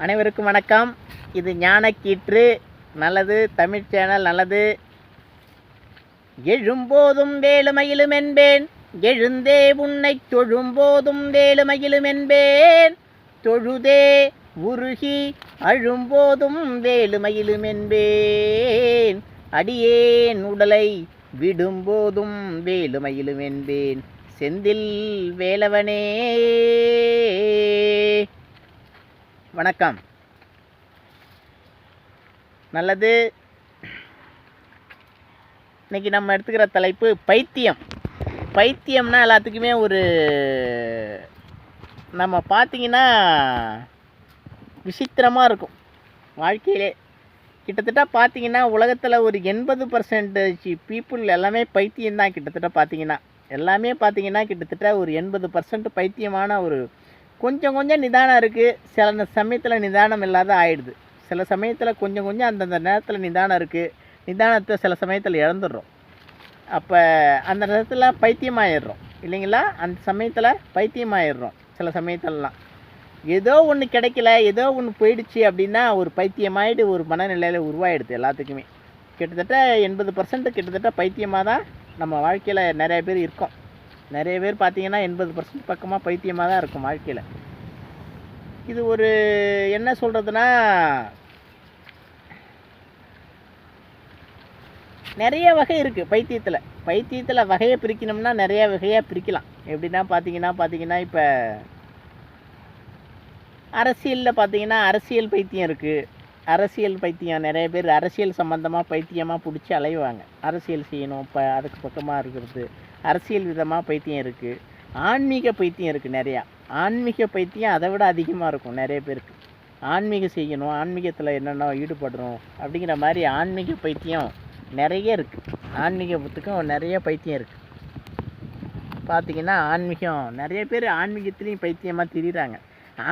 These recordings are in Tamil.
அனைவருக்கும் வணக்கம். இது ஞானக்கீற்று. நல்லது தமிழ் சேனல் நல்லது. எழும்போதும் வேலுமயிலும் என்பேன். எழுந்தே உன்னை தொழும்போதும் வேலுமயிலும் என்பேன். தொழுதே உருகி அழும்போதும் வேலுமயிலும் என்பேன். அடியேன் உடலை விடும்போதும் வேலுமயிலும் என்பேன். செந்தில் வேலவனே. வணக்கம். நல்லது. இன்னைக்கு நம்ம எடுத்துக்கிற தலைப்பு பைத்தியம். பைத்தியம்னா எல்லாத்துக்குமே ஒரு நம்ம பார்த்தீங்கன்னா விசித்திரமாக இருக்கும். வாழ்க்கையிலே. கிட்டத்தட்ட பார்த்தீங்கன்னா உலகத்தில் ஒரு எண்பது பர்சன்டேஜ் பீப்புள் எல்லாமே பைத்தியம் தான் கிட்டத்தட்ட பார்த்தீங்கன்னா எல்லாமே பார்த்தீங்கன்னா கிட்டத்தட்ட ஒரு எண்பது பர்சன்ட் பைத்தியமான ஒரு கொஞ்சம் கொஞ்சம் நிதானம் இருக்குது சில சமயத்தில் நிதானம் இல்லாத ஆயிடுது. சில சமயத்தில் கொஞ்சம் கொஞ்சம் அந்தந்த நேரத்தில் நிதானம் இருக்குது நிதானத்தை சில சமயத்தில் இழந்துடுறோம். அப்போ அந்த நேரத்தில் பைத்தியமாயிடுறோம். இல்லைங்களா? அந்த சமயத்தில் பைத்தியமாயிடுறோம். சில சமயத்துலலாம். ஏதோ ஒன்று கிடைக்கல ஏதோ ஒன்று போயிடுச்சு அப்படின்னா ஒரு பைத்தியமாயிடு ஒரு மனநிலையில் உருவாயிடுது எல்லாத்துக்குமே. கிட்டத்தட்ட எண்பது பர்சன்ட் கிட்டத்தட்ட பைத்தியமாக தான் நம்ம வாழ்க்கையில் நிறைய பேர் இருக்கோம். நிறைய பேர் பார்த்தீங்கன்னா எண்பது பர்சன்ட் பக்கமாக பைத்தியமாக தான் இருக்கும் வாழ்க்கையில். இது ஒரு என்ன சொல்கிறதுனா நிறைய வகை இருக்குது பைத்தியத்தில். பைத்தியத்தில் வகையை பிரிக்கணும்னா நிறைய வகையாக பிரிக்கலாம். எப்படின்னா பார்த்தீங்கன்னா பார்த்தீங்கன்னா இப்போ அரசியலில் பார்த்தீங்கன்னா அரசியல் பைத்தியம் இருக்குது அரசியல் பைத்தியம் நிறைய பேர் அரசியல் சம்மந்தமாக பைத்தியமாக பிடிச்சி அலைவாங்க. அரசியல் செய்யணும் இப்போ அதுக்கு பக்கமாக இருக்கிறது. அரசியல் விதமாக பைத்தியம் இருக்குது ஆன்மீக பைத்தியம் இருக்குது நிறையா. ஆன்மீக பைத்தியம் அதை விட அதிகமாக இருக்கும் நிறைய பேருக்கு. ஆன்மீகம் செய்யணும் ஆன்மீகத்தில் என்னென்ன ஈடுபடணும் அப்படிங்கிற மாதிரி ஆன்மீக பைத்தியம் நிறைய இருக்குது ஆன்மீகத்துக்கும் நிறைய பைத்தியம் இருக்குது பார்த்தீங்கன்னா ஆன்மீகம் நிறைய பேர் ஆன்மீகத்துலேயும் பைத்தியமாக திரியிறாங்க.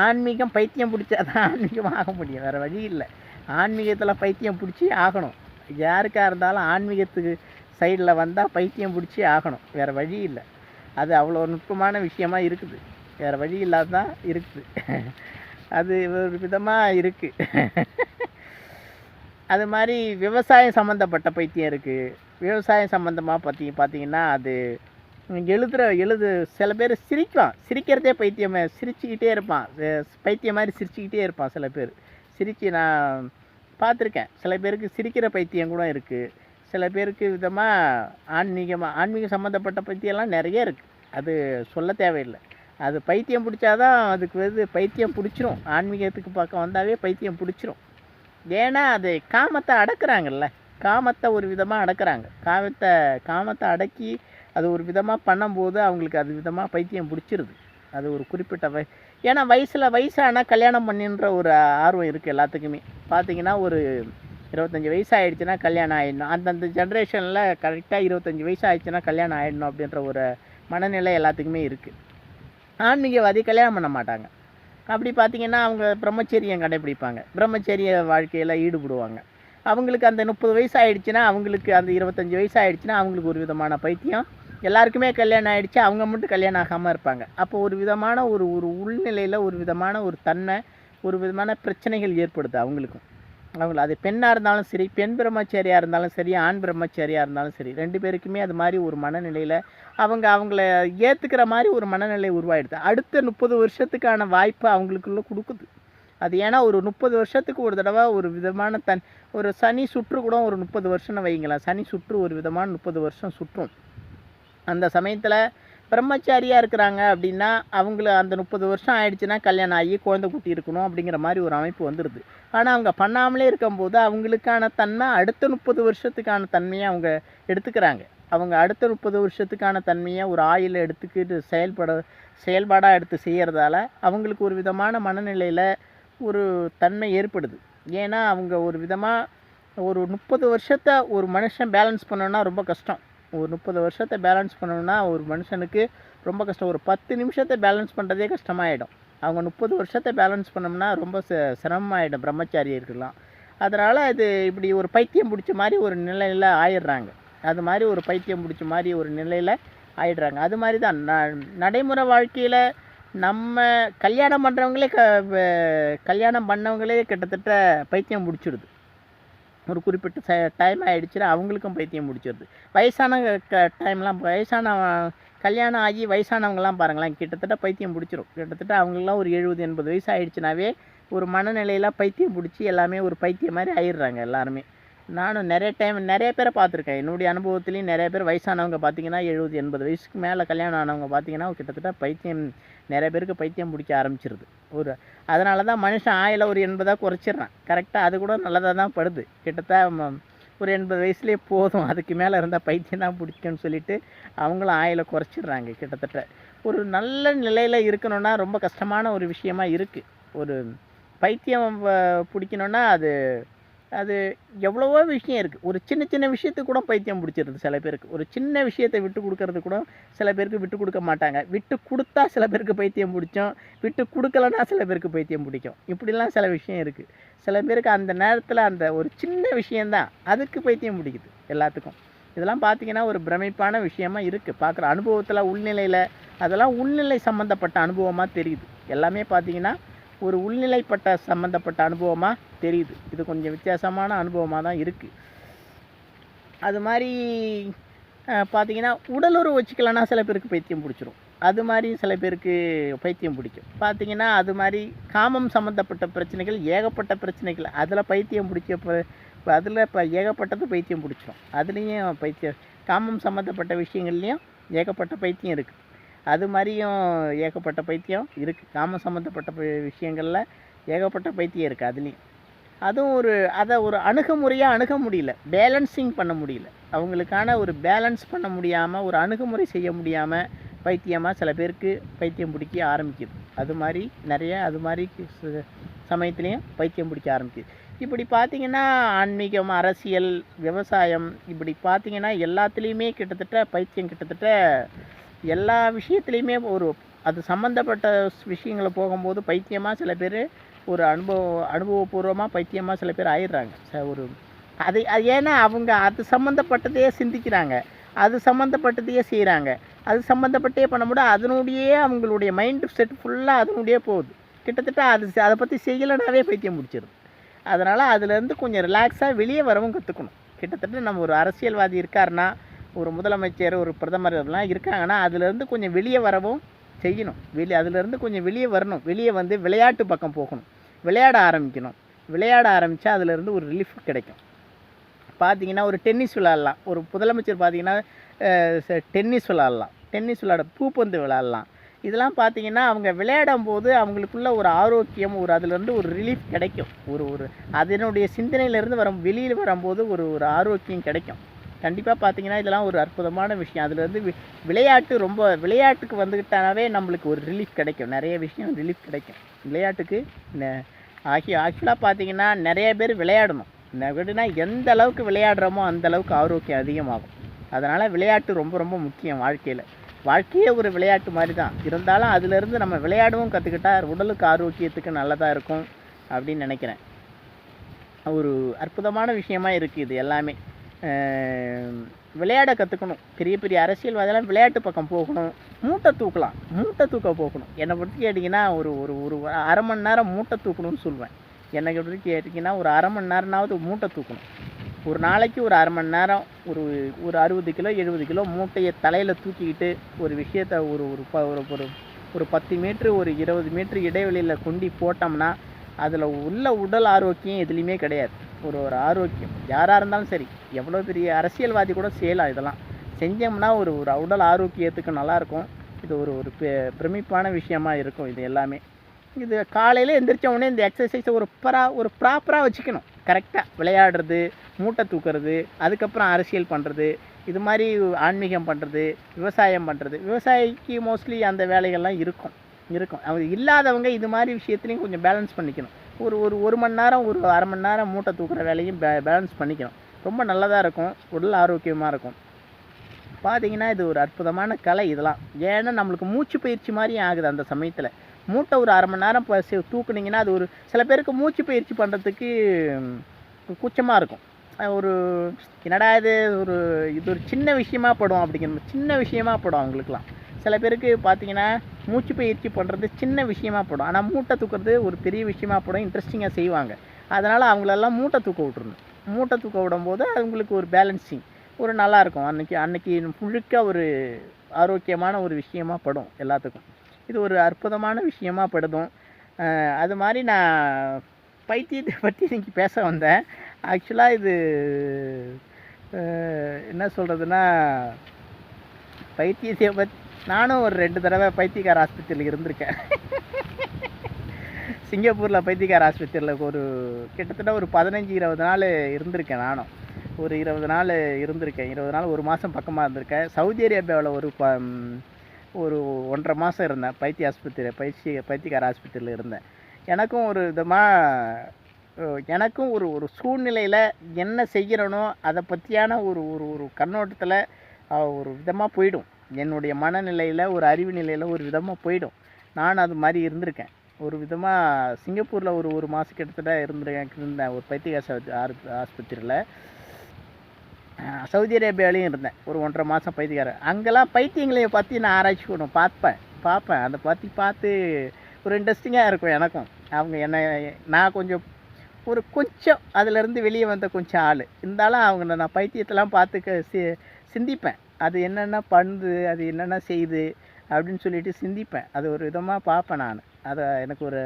ஆன்மீகம் பைத்தியம் பிடிச்சா தான் ஆன்மீகம் ஆக முடியும் வேறு வழி இல்லை. ஆன்மீகத்தில் பைத்தியம் பிடிச்சி ஆகணும். யாருக்காக இருந்தாலும் ஆன்மீகத்துக்கு சைடில் வந்தால் பைத்தியம் பிடிச்சி ஆகணும். வேறு வழி இல்லை. அது அவ்வளோ நுட்பமான விஷயமாக இருக்குது. வேறு வழி இல்லாத தான் இருக்குது. அது ஒரு விதமாக இருக்குது அது மாதிரி விவசாயம் சம்மந்தப்பட்ட பைத்தியம் இருக்குது விவசாயம் சம்மந்தமாக பற்றி பார்த்தீங்கன்னா அது எழுதுகிற எழுது சில பேர் சிரிப்பான் சிரிக்கிறதே பைத்தியமே சிரிச்சுக்கிட்டே இருப்பான். பைத்தியம் மாதிரி சிரிச்சுக்கிட்டே இருப்பான் சில பேர். சிரித்து நான் பார்த்துருக்கேன். சில பேருக்கு சிரிக்கிற பைத்தியம் கூட இருக்குது சில பேருக்கு விதமாக ஆன்மீகமாக ஆன்மீகம் சம்மந்தப்பட்ட பைத்தியம்லாம் நிறைய இருக்குது அது சொல்ல தேவையில்லை. அது பைத்தியம் பிடிச்சாதான் அதுக்கு வந்து பைத்தியம் பிடிச்சிரும். ஆன்மீகத்துக்கு பக்கம் வந்தாவே பைத்தியம் பிடிச்சிரும். ஏன்னா அது காமத்தை அடக்குறாங்கல்ல. காமத்தை ஒரு விதமாக அடக்குறாங்க. காமத்தை காமத்தை அடக்கி அது ஒரு விதமாக பண்ணும்போது அவங்களுக்கு அது விதமாக பைத்தியம் பிடிச்சிருது. அது ஒரு குறிப்பிட்ட வய ஏன்னா வயசில் வயசானால் கல்யாணம் பண்ணின்ற ஒரு ஆர்வம் இருக்குது எல்லாத்துக்குமே. பார்த்திங்கன்னா ஒரு இருபத்தஞ்சி வயசு ஆயிடுச்சுன்னா கல்யாணம் ஆகிடணும் அந்தந்த ஜென்ரேஷனில் கரெக்டாக இருபத்தஞ்சி வயசு ஆயிடுச்சுன்னா கல்யாணம் ஆகிடணும் அப்படின்ற ஒரு மனநிலை எல்லாத்துக்குமே இருக்குது ஆன்மீகவாதி கல்யாணம் பண்ண மாட்டாங்க. அப்படி பார்த்தீங்கன்னா அவங்க பிரம்மச்சரியம் கடைப்பிடிப்பாங்க பிரம்மச்சரிய வாழ்க்கையில் ஈடுபடுவாங்க. அவங்களுக்கு அந்த முப்பது வயசு ஆகிடுச்சின்னா அவங்களுக்கு அந்த இருபத்தஞ்சி வயசு ஆகிடுச்சின்னா அவங்களுக்கு ஒரு விதமான பைத்தியம். எல்லாருக்குமே கல்யாணம் ஆகிடுச்சு அவங்க மட்டும் கல்யாணம் ஆகாமல் இருப்பாங்க. அப்போ ஒரு விதமான ஒரு ஒரு உள்நிலையில் ஒரு விதமான ஒரு தன்மை ஒரு விதமான பிரச்சனைகள் ஏற்படுது அவங்களுக்கும். அவங்கள அது பெண்ணாக இருந்தாலும் சரி பெண் பிரம்மச்சாரியாக இருந்தாலும் சரி ஆண் பிரம்மச்சாரியாக இருந்தாலும் சரி ரெண்டு பேருக்குமே அது மாதிரி ஒரு மனநிலையில் அவங்க அவங்கள ஏற்றுக்கிற மாதிரி ஒரு மனநிலை உருவாயிடுது. அடுத்த முப்பது வருஷத்துக்கான வாய்ப்பை அவங்களுக்குள்ளே கொடுக்குது. அது ஏன்னா ஒரு முப்பது வருஷத்துக்கு ஒரு தடவை ஒரு விதமான தன் ஒரு சனி சுற்று கூட ஒரு முப்பது வருஷம்னு வைங்களேன் சனி சுற்று ஒரு விதமான முப்பது வருஷம் சுற்றும். அந்த சமயத்தில் பிரம்மச்சாரியாக இருக்கிறாங்க அப்படின்னா அவங்கள அந்த முப்பது வருஷம் ஆயிடுச்சுன்னா கல்யாணம் ஆகி குழந்தை குட்டி இருக்கணும் அப்படிங்கிற மாதிரி ஒரு அமைப்பு வந்துடுது ஆனால் அவங்க பண்ணாமலே இருக்கும்போது அவங்களுக்கான தன்மை அடுத்த முப்பது வருஷத்துக்கான தன்மையை அவங்க எடுத்துக்கிறாங்க. அவங்க அடுத்த முப்பது வருஷத்துக்கான தன்மையை ஒரு ஆயில் எடுத்துக்கிட்டு செயல்பட செயல்பாடாக எடுத்து செய்கிறதால அவங்களுக்கு ஒரு விதமான மனநிலையில் ஒரு தன்மை ஏற்படுது. ஏன்னா அவங்க ஒரு விதமாக ஒரு முப்பது வருஷத்தை ஒரு மனுஷன் பேலன்ஸ் பண்ணோன்னா ரொம்ப கஷ்டம். ஒரு முப்பது வருஷத்தை பேலன்ஸ் பண்ணணும்னா ஒரு மனுஷனுக்கு ரொம்ப கஷ்டம். ஒரு பத்து நிமிஷத்தை பேலன்ஸ் பண்ணுறதே கஷ்டமாயிடும். அவங்க முப்பது வருஷத்தை பேலன்ஸ் பண்ணோம்னா ரொம்ப ச சிரமமாயிடும் பிரம்மச்சாரியர்கள்லாம். அதனால் இது இப்படி ஒரு பைத்தியம் பிடிச்ச மாதிரி ஒரு நிலையில் ஆயிடுறாங்க. அது மாதிரி ஒரு பைத்தியம் பிடிச்ச மாதிரி ஒரு நிலையில் ஆயிடுறாங்க. அது மாதிரி தான். ந நடைமுறை வாழ்க்கையில் நம்ம கல்யாணம் பண்ணுறவங்களே க கல்யாணம் பண்ணவங்களே கிட்டத்தட்ட பைத்தியம் பிடிச்சிடுது. ஒரு குறிப்பிட்ட ச டைம் ஆகிடுச்சுன்னா அவங்களுக்கும் பைத்தியம் முடிச்சிடுது வயசான க டைம்லாம் வயசான கல்யாணம் ஆகி வயசானவங்கலாம் பாருங்களேன் கிட்டத்தட்ட பைத்தியம் பிடிச்சிரும். கிட்டத்தட்ட அவங்களுக்குலாம் ஒரு எழுபது எண்பது வயசு ஆகிடுச்சுனாவே ஒரு மனநிலையில் பைத்தியம் பிடிச்சி எல்லாமே ஒரு பைத்தியம் மாதிரி ஆயிடுறாங்க எல்லாருமே. நானும் நிறைய டைம் நிறைய பேரை பார்த்துருக்கேன். என்னுடைய அனுபவத்துலேயும் நிறைய பேர் வயசானவங்க பார்த்தீங்கன்னா எழுபது எண்பது வயசுக்கு மேலே கல்யாணம் ஆனவங்க பார்த்தீங்கன்னா கிட்டத்தட்ட பைத்தியம் நிறைய பேருக்கு பைத்தியம் பிடிக்க ஆரம்பிச்சிருது. ஒரு அதனால தான் மனுஷன் ஆயில் ஒரு எண்பதாக குறைச்சிட்றான். கரெக்டாக அது கூட நல்லதாக தான் படுது. கிட்டத்தட்ட ம- ஒரு எண்பது வயசுலேயே போதும். அதுக்கு மேலே இருந்தால் பைத்தியம் தான் பிடிக்கும்னு சொல்லிட்டு அவங்களும் ஆயில குறைச்சிடுறாங்க கிட்டத்தட்ட. ஒரு நல்ல நிலையில் இருக்கணும்னா ரொம்ப கஷ்டமான ஒரு விஷயமா இருக்குது ஒரு பைத்தியம் பிடிக்கணுன்னா பிடிக்கணும்னா அது அது எவ்வளவோ விஷயம் இருக்குது ஒரு சின்ன சின்ன விஷயத்துக்கு கூட பைத்தியம் பிடிச்சிருது சில பேருக்கு. ஒரு சின்ன விஷயத்தை விட்டு கொடுக்கறது கூட சில பேருக்கு விட்டு கொடுக்க மாட்டாங்க. விட்டு கொடுத்தா சில பேருக்கு பைத்தியம் பிடிச்சோம். விட்டு கொடுக்கலன்னா சில பேருக்கு பைத்தியம் பிடிக்கும். இப்படிலாம் சில விஷயம் இருக்குது சில பேருக்கு அந்த நேரத்தில் அந்த ஒரு சின்ன விஷயந்தான் அதுக்கு பைத்தியம் பிடிக்குது எல்லாத்துக்கும். இதெல்லாம் பார்த்தீங்கன்னா ஒரு பிரமிப்பான விஷயமா இருக்குது பார்க்குற அனுபவத்தில் உள்நிலையில் அதெல்லாம் உள்நிலை சம்மந்தப்பட்ட அனுபவமாக தெரியுது. எல்லாமே பார்த்தீங்கன்னா ஒரு உள்நிலைப்பட்ட சம்மந்தப்பட்ட அனுபவமாக தெரியுது. இது கொஞ்சம் வித்தியாசமான அனுபவமாக தான் இருக்குது அது மாதிரி பார்த்திங்கன்னா பார்த்தீங்கன்னா உடலுறவு வச்சுக்கலன்னா சில பேருக்கு பைத்தியம் பிடிச்சிரும். அது மாதிரி சில பேருக்கு பைத்தியம் பிடிக்கும். பார்த்தீங்கன்னா அது மாதிரி காமம் சம்மந்தப்பட்ட பிரச்சனைகள் ஏகப்பட்ட பிரச்சனைகள் அதில் பைத்தியம் பிடிச்ச அதில் இப்போ ஏகப்பட்டது பைத்தியம் பிடிச்சிரும். அதுலேயும் பைத்தியம் காமம் சம்மந்தப்பட்ட விஷயங்கள்லேயும் ஏகப்பட்ட பைத்தியம் இருக்குது அது மாதிரியும் ஏகப்பட்ட பைத்தியம் இருக்குது காம சம்மந்தப்பட்ட விஷயங்களில் ஏகப்பட்ட பைத்தியம் இருக்குது அதுலேயும். அதுவும் ஒரு அதை ஒரு அணுகுமுறையாக அணுக முடியல. பேலன்சிங் பண்ண முடியல. அவங்களுக்கான ஒரு பேலன்ஸ் பண்ண முடியாமல் ஒரு அணுகுமுறை செய்ய முடியாமல் பைத்தியமாக சில பேருக்கு பைத்தியம் பிடிக்க ஆரம்பிக்குது. அது மாதிரி நிறைய அது மாதிரி ச- சமயத்துலேயும் பைத்தியம் பிடிக்க ஆரம்பிக்குது. இப்படி பார்த்தீங்கன்னா ஆன்மீகம் அரசியல் விவசாயம் இப்படி பார்த்தீங்கன்னா எல்லாத்துலேயுமே கிட்டத்தட்ட பைத்தியம் கிட்டத்தட்ட எல்லா விஷயத்துலேயுமே ஒரு அது சம்மந்தப்பட்ட விஷயங்களை போகும்போது பைத்தியமாக சில பேர் ஒரு அனுபவ அனுபவபூர்வமாக பைத்தியமாக சில பேர் ஆயிடுறாங்க. ச- ஒரு அது அது ஏன்னா அவங்க அது சம்மந்தப்பட்டதையே சிந்திக்கிறாங்க. அது சம்மந்தப்பட்டதையே செய்கிறாங்க அது சம்மந்தப்பட்டே பண்ண பண்ணும்போது அதனுடையே அவங்களுடைய மைண்ட் செட் ஃபுல்லாக அதனுடைய போகுது. கிட்டத்தட்ட அது அதை பற்றி செய்யலைனாவே பைத்தியம் முடிச்சிடும் அதனால் அதுலேருந்து கொஞ்சம் ரிலாக்ஸாக வெளியே வரவும் கற்றுக்கணும் கிட்டத்தட்ட நம்ம ஒரு அரசியல்வாதி இருக்காருன்னா ஒரு முதலமைச்சர் ஒரு பிரதமர் இதெல்லாம் இருக்காங்கன்னா அதுலேருந்து கொஞ்சம் வெளியே வரவும் செய்யணும். வெளியே அதுலேருந்து கொஞ்சம் வெளியே வரணும். வெளியே வந்து விளையாட்டு பக்கம் போகணும். விளையாட ஆரம்பிக்கணும். விளையாட ஆரம்பித்தா அதுலேருந்து ஒரு ரிலீஃப் கிடைக்கும். பார்த்தீங்கன்னா ஒரு டென்னிஸ் விளாட்லாம் ஒரு முதலமைச்சர் பார்த்தீங்கன்னா ச- டென்னிஸ் விளாட்லாம் டென்னிஸ் விளாட பூப்பந்து விளாட்லாம் இதெல்லாம் பார்த்தீங்கன்னா அவங்க விளையாடும் போது அவங்களுக்குள்ள ஒரு ஆரோக்கியம் ஒரு அதுலேருந்து ஒரு ரிலீஃப் கிடைக்கும். ஒரு ஒரு அதனுடைய சிந்தனையிலேருந்து வரும் வெளியில் வரும்போது ஒரு ஒரு ஆரோக்கியம் கிடைக்கும். கண்டிப்பாக பார்த்தீங்கன்னா இதெல்லாம் ஒரு அற்புதமான விஷயம். அதுலேருந்து வி விளையாட்டு ரொம்ப விளையாட்டுக்கு வந்துக்கிட்டாவே நம்மளுக்கு ஒரு ரிலீஃப் கிடைக்கும். நிறைய விஷயம் ரிலீஃப் கிடைக்கும். விளையாட்டுக்கு ஆகி ஆக்சுவலாக பார்த்தீங்கன்னா நிறைய பேர் விளையாடணும். எப்படின்னா எந்த அளவுக்கு விளையாடுறோமோ அந்த அளவுக்கு ஆரோக்கியம் அதிகமாகும். அதனால் விளையாட்டு ரொம்ப ரொம்ப முக்கியம் வாழ்க்கையில். வாழ்க்கையே ஒரு விளையாட்டு மாதிரி தான் இருந்தாலும் அதுலேருந்து நம்ம விளையாடவும் கற்றுக்கிட்டா உடலுக்கு ஆரோக்கியத்துக்கு நல்லதாக இருக்கும் அப்படின்னு நினைக்கிறேன். ஒரு அற்புதமான விஷயமா இருக்குது இது எல்லாமே. விளையாட கற்றுக்கணும் பெரிய பெரிய அரசியல்வாதெல்லாம் விளையாட்டு பக்கம் போகணும். மூட்டை தூக்கலாம். மூட்டை தூக்க போகணும். என்னை பொறுத்து கேட்டிங்கன்னா ஒரு ஒரு ஒரு அரை மணி நேரம் மூட்டை தூக்கணும்னு சொல்லுவேன் என்னை பொறுத்து கேட்டிங்கன்னா ஒரு அரை மணி நேரம்னாவது மூட்டை தூக்கணும். ஒரு நாளைக்கு ஒரு அரை மணி நேரம் ஒரு ஒரு அறுபது கிலோ எழுபது கிலோ மூட்டையை தலையில் தூக்கிக்கிட்டு ஒரு விஷயத்த ஒரு ஒரு ப- ஒரு ஒரு ஒரு பத்து மீட்ரு ஒரு இருபது மீட்ரு இடைவெளியில் கொண்டு போட்டோம்னா அதில் உள்ள உடல் ஆரோக்கியம் எதுலேயுமே கிடையாது. ஒரு ஒரு ஆரோக்கியம். யாராக இருந்தாலும் சரி எவ்வளோ பெரிய அரசியல்வாதி கூட செய்யலாம் இதெல்லாம். செஞ்சோம்னா ஒரு ஒரு உடல் ஆரோக்கியத்துக்கு நல்லாயிருக்கும். இது ஒரு ஒரு பெ- பிரமிப்பான விஷயமா இருக்கும் இது எல்லாமே. இது காலையில் எந்திரிச்ச உடனே இந்த எக்ஸசைஸை ஒரு ப்ரா ஒரு ப்ராப்பராக வச்சுக்கணும். கரெக்டாக விளையாடுறது மூட்டை தூக்குறது அதுக்கப்புறம் அரசியல் பண்ணுறது இது மாதிரி ஆன்மீகம் பண்ணுறது விவசாயம் பண்ணுறது விவசாயிக்கு மோஸ்ட்லி அந்த வேலைகள்லாம் இருக்கும் இருக்கும். அவங்க இல்லாதவங்க இது மாதிரி விஷயத்துலையும் கொஞ்சம் பேலன்ஸ் பண்ணிக்கணும். ஒரு ஒரு ஒரு மணி நேரம் ஒரு அரை மணி நேரம் மூட்டை தூக்குற வேலையும் பே பேலன்ஸ் பண்ணிக்கணும். ரொம்ப நல்லதாக இருக்கும். உடல் ஆரோக்கியமாக இருக்கும். பார்த்தீங்கன்னா இது ஒரு அற்புதமான கலை இதெல்லாம். ஏன்னா நம்மளுக்கு மூச்சு பயிற்சி மாதிரியும் ஆகுது அந்த சமயத்தில். மூட்டை ஒரு அரை மணி நேரம் ப- தூக்குனீங்கன்னா அது ஒரு சில பேருக்கு மூச்சு பயிற்சி பண்ணுறதுக்கு கூச்சமாக இருக்கும். ஒரு என்னடா இது? ஒரு இது ஒரு சின்ன விஷயமா படும் அப்படிங்கிற சின்ன விஷயமா படும் அவங்களுக்குலாம் சில பேருக்கு பார்த்தீங்கன்னா மூச்சு பயிற்சி பண்ணுறது சின்ன விஷயமா படும். ஆனால் மூட்டை தூக்குறது ஒரு பெரிய விஷயமா படும். இன்ட்ரெஸ்டிங்காக செய்வாங்க. அதனால் அவங்களெல்லாம் மூட்டை தூக்க விட்ருணும் மூட்டை தூக்க விடும்போது அவங்களுக்கு ஒரு பேலன்சிங் ஒரு நல்லாயிருக்கும் அன்றைக்கி அன்னைக்கு முழுக்க ஒரு ஆரோக்கியமான ஒரு விஷயமா படும் எல்லாத்துக்கும். இது ஒரு அற்புதமான விஷயமா படுதும். அது மாதிரி நான் பைத்தியத்தை பற்றி இன்னைக்கு பேச வந்தேன். ஆக்சுவலாக இது என்ன சொல்கிறதுனா பைத்தியத்தை பற்றி நானும் ஒரு ரெண்டு தடவை பைத்தியக்கார ஆஸ்பத்திரியில் இருந்திருக்கேன். சிங்கப்பூரில் பைத்தியக்கார ஆஸ்பத்திரியில் ஒரு கிட்டத்தட்ட ஒரு பதினஞ்சு இருபது நாள் இருந்திருக்கேன் நானும். ஒரு இருபது நாள் இருந்திருக்கேன். இருபது நாள் ஒரு மாதம் பக்கமாக இருந்திருக்கேன். சவுதி அரேபியாவில் ஒரு ப ஒரு ஒன்றரை மாதம் இருந்தேன். பைத்திய ஆஸ்பத்திரி பைத்திய பைத்தியக்கார ஆஸ்பத்திரியில் இருந்தேன். எனக்கும் ஒரு விதமாக எனக்கும் ஒரு ஒரு சூழ்நிலையில் என்ன செய்கிறனோ அதை பற்றியான ஒரு ஒரு ஒரு கண்ணோட்டத்தில் ஒரு விதமாக போயிடும். என்னுடைய மனநிலையில் ஒரு அறிவு நிலையில் ஒரு விதமாக போயிடும். நான் அது மாதிரி இருந்திருக்கேன். ஒரு விதமாக சிங்கப்பூரில் ஒரு ஒரு மாதம் கிட்டத்தட்ட இருந்திருக்கேன் இருந்தேன் ஒரு பைத்தியகார ஆஸ்பத்திரியில். சவுதி அரேபியாலையும் இருந்தேன். ஒரு ஒன்றரை மாதம் பைத்தியக்காரன் அங்கெல்லாம் பைத்தியங்களை பற்றி நான் ஆராய்ச்சி பண்ணுவேன் பார்ப்பேன் பார்ப்பேன். அதை பற்றி பார்த்து ஒரு இன்ட்ரெஸ்டிங்காக இருக்கும் எனக்கும். அவங்க என்ன நான் கொஞ்சம் ஒரு கொஞ்சம் அதிலேருந்து வெளியே வந்த கொஞ்சம் ஆள். இருந்தாலும் அவங்க நான் பைத்தியத்தெல்லாம் பார்த்து சி- சிந்திப்பேன். அது என்னென்ன பண்ணுது அது என்னென்ன செய்யுது அப்படின்னு சொல்லிட்டு சிந்திப்பேன். அது ஒரு விதமாக பார்ப்பேன் நான். அதை எனக்கு ஒரு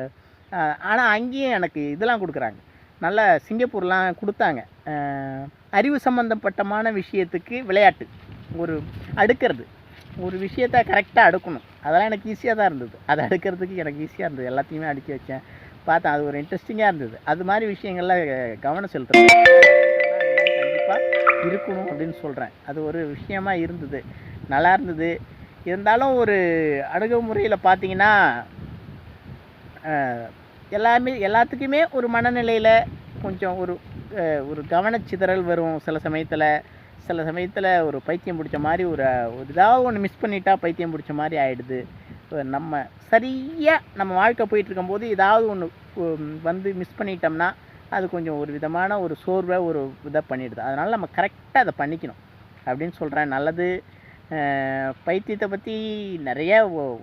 ஆனால் அங்கேயும் எனக்கு இதெல்லாம் கொடுக்குறாங்க. நல்ல சிங்கப்பூர்லாம் கொடுத்தாங்க. அறிவு சம்மந்தப்பட்டமான விஷயத்துக்கு விளையாட்டு. ஒரு அடுக்கிறது. ஒரு விஷயத்த கரெக்டாக அடுக்கணும். அதெல்லாம் எனக்கு ஈஸியாக தான் இருந்தது. அதை அடுக்கிறதுக்கு எனக்கு ஈஸியாக இருந்தது. எல்லாத்தையுமே அடுக்கி வச்சேன். பார்த்தேன். அது ஒரு இன்ட்ரெஸ்டிங்காக இருந்தது. அது மாதிரி விஷயங்கள்லாம் கவனம் செலுத்துறேன். இருக்கணும் அப்படின்னு சொல்கிறேன் அது ஒரு விஷயமா இருந்தது. நல்லா இருந்தது. இருந்தாலும் ஒரு அணுகுமுறையில் பார்த்தீங்கன்னா எல்லாமே எல்லாத்துக்குமே ஒரு மனநிலையில் கொஞ்சம் ஒரு ஒரு கவனச்சிதறல் வரும் சில சமயத்தில். சில சமயத்தில் ஒரு பைத்தியம் பிடிச்ச மாதிரி ஒரு ஒரு ஒன்று மிஸ் பண்ணிட்டா பைத்தியம் பிடிச்ச மாதிரி ஆகிடுது நம்ம சரியாக நம்ம வாழ்க்கை போயிட்டுருக்கும்போது ஏதாவது ஒன்று வந்து மிஸ் பண்ணிட்டோம்னா அது கொஞ்சம் ஒரு விதமான ஒரு சோர்வை ஒரு இதை பண்ணிடுது. அதனால் நம்ம கரெக்டாக அதை பண்ணிக்கணும். அப்படின்னு சொல்கிறேன் நல்லது. பைத்தியத்தை பற்றி நிறைய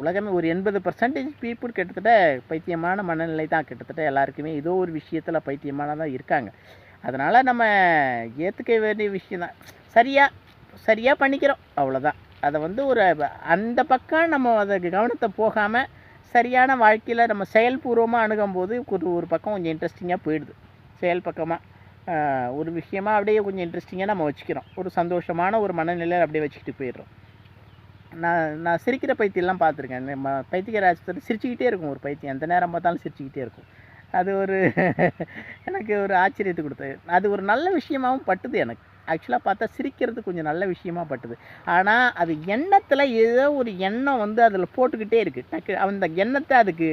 உலகமே ஒரு எண்பது பர்சன்டேஜ் பீப்புள் கிட்டத்தட்ட பைத்தியமான மனநிலை தான் கிட்டத்தட்ட எல்லாருக்குமே. ஏதோ ஒரு விஷயத்தில் பைத்தியமான தான் இருக்காங்க. அதனால் நம்ம ஏற்றுக்க வேண்டிய விஷயம் தான். சரியாக சரியாக பண்ணிக்கிறோம். அவ்வளோதான் அதை வந்து ஒரு அந்த பக்கம் நம்ம அதை கவனத்தை போகாமல் சரியான வாழ்க்கையில் நம்ம செயல்பூர்வமாக அணுகும்போது ஒரு ஒரு பக்கம் கொஞ்சம் இன்ட்ரெஸ்டிங்காக போயிடுது. செயல் பக்கமாக ஒரு விஷயமாக அப்படியே கொஞ்சம் இன்ட்ரெஸ்டிங்காக நம்ம வச்சுக்கிறோம். ஒரு சந்தோஷமான ஒரு மனநிலையில் அப்படியே வச்சுக்கிட்டு போயிடுறோம். நான் நான் சிரிக்கிற பைத்தியம்லாம் பார்த்துருக்கேன். நம்ம பைத்தியக்கார ஆஸ்பத்திரி சிரிச்சுக்கிட்டே இருக்கும் ஒரு பைத்தியம். எந்த நேரம் பார்த்தாலும் சிரிச்சுக்கிட்டே இருக்கும். அது ஒரு எனக்கு ஒரு ஆச்சரியத்தை கொடுத்தது. அது ஒரு நல்ல விஷயமாகவும் பட்டுது எனக்கு. ஆக்சுவலாக பார்த்தா சிரிக்கிறது கொஞ்சம் நல்ல விஷயமா பட்டுது. ஆனால் அது எண்ணத்தில் ஏதோ ஒரு எண்ணம் வந்து அதில் போட்டுக்கிட்டே இருக்குது டக்கு அந்த எண்ணத்தை அதுக்கு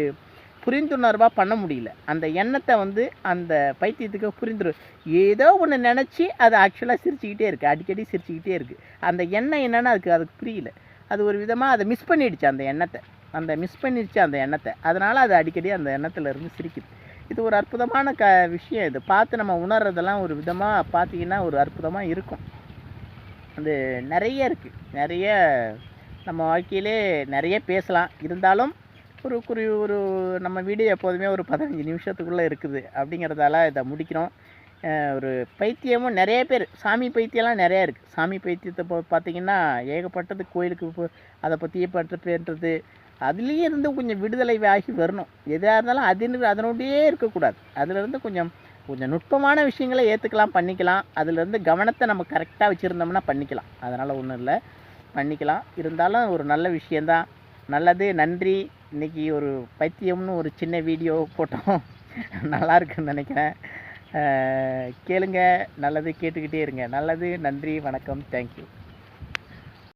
புரிந்துணர்வாக பண்ண முடியல. அந்த எண்ணத்தை வந்து அந்த பைத்தியத்துக்கு புரிந்துரு ஏதோ ஒன்று நினச்சி அது ஆக்சுவலாக சிரிச்சுக்கிட்டே இருக்குது அடிக்கடி சிரிச்சுக்கிட்டே இருக்குது அந்த எண்ணம் என்னென்னா அதுக்கு அதுக்கு புரியல. அது ஒரு விதமாக அதை மிஸ் பண்ணிடுச்சு அந்த எண்ணத்தை. அந்த மிஸ் பண்ணிடுச்சு அந்த எண்ணத்தை. அதனால் அது அடிக்கடி அந்த எண்ணத்தில் இருந்து சிரிக்குது. இது ஒரு அற்புதமான க விஷயம் இது. பார்த்து நம்ம உணர்றதெல்லாம் ஒரு விதமாக பார்த்தீங்கன்னா ஒரு அற்புதமாக இருக்கும். அது நிறைய இருக்குது நிறைய நம்ம வாழ்க்கையிலே நிறைய பேசலாம். இருந்தாலும் ஒரு குறி ஒரு நம்ம வீடியோ எப்போதுமே ஒரு பதினஞ்சு நிமிஷத்துக்குள்ளே இருக்குது. அப்படிங்கிறதால இதை முடிக்கிறோம். ஒரு பைத்தியமும் நிறைய பேர் சாமி பைத்தியம்லாம் நிறையா இருக்குது சாமி பைத்தியத்தை இப்போ ஏகப்பட்டது கோயிலுக்கு போ அதை பற்றியே பற்ற பேன்றது அதுலேயே இருந்து கொஞ்சம் விடுதலை ஆகி வரணும். எதாக இருந்தாலும் அதுன்னு அதனோடையே இருக்கக்கூடாது. அதிலிருந்து கொஞ்சம் கொஞ்சம் நுட்பமான விஷயங்களை ஏற்றுக்கலாம் பண்ணிக்கலாம். அதுலேருந்து கவனத்தை நம்ம கரெக்டாக வச்சுருந்தோம்னா பண்ணிக்கலாம். அதனால் ஒன்றும் இல்லை. பண்ணிக்கலாம். இருந்தாலும் ஒரு நல்ல விஷயந்தான் நல்லது நன்றி. இன்றைக்கி ஒரு பைத்தியம்னு ஒரு சின்ன வீடியோ போட்டோம். நல்லா இருக்குன்னு நினைக்கிறேன் கேளுங்க நல்லது கேட்டுக்கிட்டே இருங்க. நல்லது நன்றி வணக்கம் தேங்க்யூ